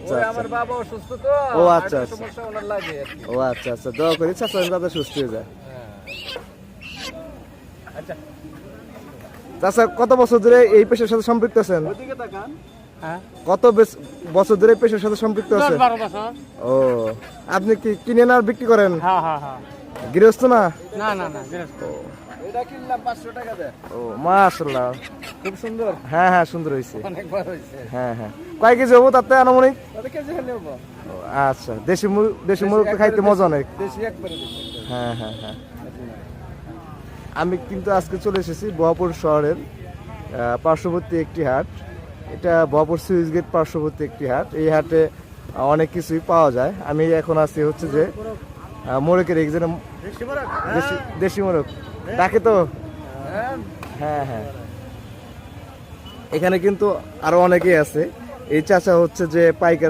ও, আচ্ছা, আচ্ছা। সমস্যা ওনার লাগে। আর কি। ও আচ্ছা আচ্ছা দোয়া করি চাচা যাতে সুস্থ হয়ে যায়। আচ্ছা। চাচা কত বছর ধরে এই পেশার সাথে সম্পৃক্ত আছেন? ওদিকে তাকান। হ্যাঁ। কত বছর ধরে এই পেশার সাথে সম্পৃক্ত আছেন? ও আপনি কি কিনে না আর বিক্রি করেন? হ্যাঁ হ্যাঁ হ্যাঁ। গৃহস্থ না? না না না গৃহস্থ। এটা কিনলাম পাঁচশো টাকা দেয়। ও মাশাল্লাহ খুব সুন্দর? হ্যাঁ হ্যাঁ সুন্দর হয়েছে। অনেকবার হয়েছে। হ্যাঁ হ্যাঁ। কয় কেজি হব তাতে আনুমানিক? কেজি হলে হব। আচ্ছা দেশি মুরগ দেশি মুরগ তো খাইতে মজা অনেক। দেশি একবারে হ্যাঁ হ্যাঁ হ্যাঁ। আমি কিন্তু আজকে চলে এসেছি বহাপুর শহরের পার্শ্ববর্তী একটি হাট। এটা বহাপুর সুইচ গেট পার্শ্ববর্তী একটি হাট। এই হাটে অনেক কিছুই পাওয়া যায়। আমি এখন আছি হচ্ছে যে মোরকের এখানে দেশি দেশি মোরগ। ডাকে তো? হ্যাঁ। হ্যাঁ হ্যাঁ। এখানে কিন্তু আরও অনেকেই আছে। এই চাচা হচ্ছে যে পাইকার